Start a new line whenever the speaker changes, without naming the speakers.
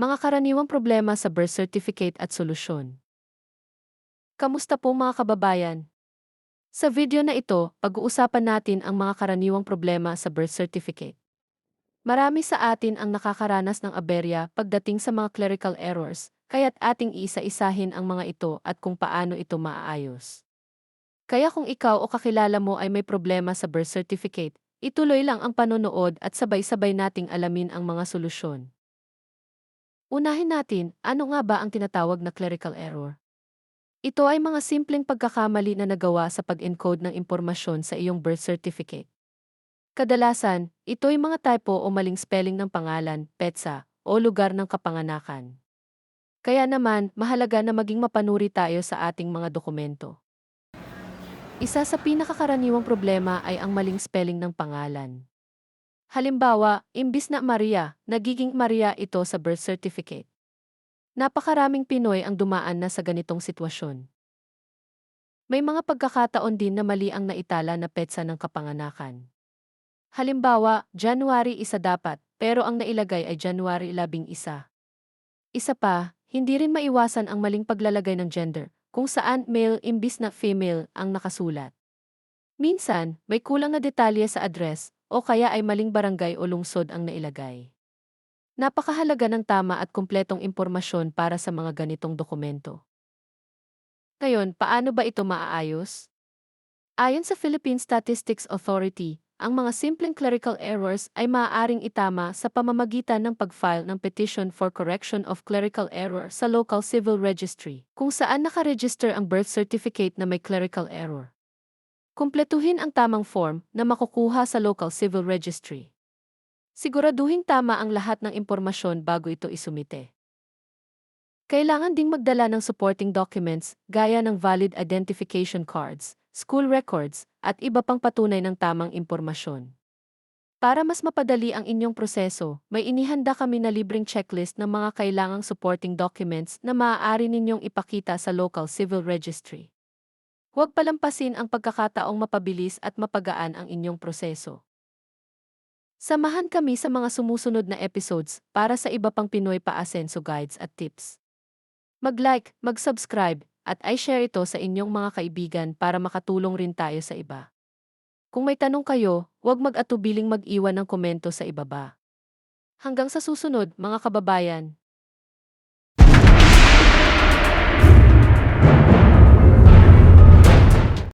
Mga karaniwang problema sa birth certificate at solusyon. Kamusta po mga kababayan? Sa video na ito, pag-uusapan natin ang mga karaniwang problema sa birth certificate. Marami sa atin ang nakakaranas ng aberya pagdating sa mga clerical errors, kaya't ating isa-isahin ang mga ito at kung paano ito maaayos. Kaya kung ikaw o kakilala mo ay may problema sa birth certificate, ituloy lang ang panonood at sabay-sabay nating alamin ang mga solusyon. Unahin natin, ano nga ba ang tinatawag na clerical error? Ito ay mga simpleng pagkakamali na nagawa sa pag-encode ng impormasyon sa iyong birth certificate. Kadalasan, ito'y mga typo o maling spelling ng pangalan, petsa, o lugar ng kapanganakan. Kaya naman, mahalaga na maging mapanuri tayo sa ating mga dokumento. Isa sa pinakakaraniwang problema ay ang maling spelling ng pangalan. Halimbawa, imbis na Maria, nagiging Maria ito sa birth certificate. Napakaraming Pinoy ang dumaan na sa ganitong sitwasyon. May mga pagkakataon din na mali ang naitala na petsa ng kapanganakan. Halimbawa, January isa dapat, pero ang nailagay ay January 11. Isa pa, hindi rin maiwasan ang maling paglalagay ng gender, kung saan male imbis na female ang nakasulat. Minsan, may kulang na detalye sa address, o kaya ay maling barangay o lungsod ang nailagay. Napakahalaga ng tama at kumpletong impormasyon para sa mga ganitong dokumento. Ngayon, paano ba ito maaayos? Ayon sa Philippine Statistics Authority, ang mga simpleng clerical errors ay maaaring itama sa pamamagitan ng pag-file ng Petition for Correction of Clerical Error sa Local Civil Registry, kung saan nakaregister ang birth certificate na may clerical error. Kumpletuhin ang tamang form na makukuha sa local civil registry. Siguraduhin tama ang lahat ng impormasyon bago ito isumite. Kailangan ding magdala ng supporting documents gaya ng valid identification cards, school records, at iba pang patunay ng tamang impormasyon. Para mas mapadali ang inyong proseso, may inihanda kami na libreng checklist ng mga kailangang supporting documents na maaari ninyong ipakita sa local civil registry. Huwag palampasin ang pagkakataong mapabilis at mapagaan ang inyong proseso. Samahan kami sa mga sumusunod na episodes para sa iba pang Pinoy Paasenso guides at tips. Mag-like, mag-subscribe, at i-share ito sa inyong mga kaibigan para makatulong rin tayo sa iba. Kung may tanong kayo, huwag mag-atubiling mag-iwan ng komento sa ibaba. Hanggang sa susunod, mga kababayan.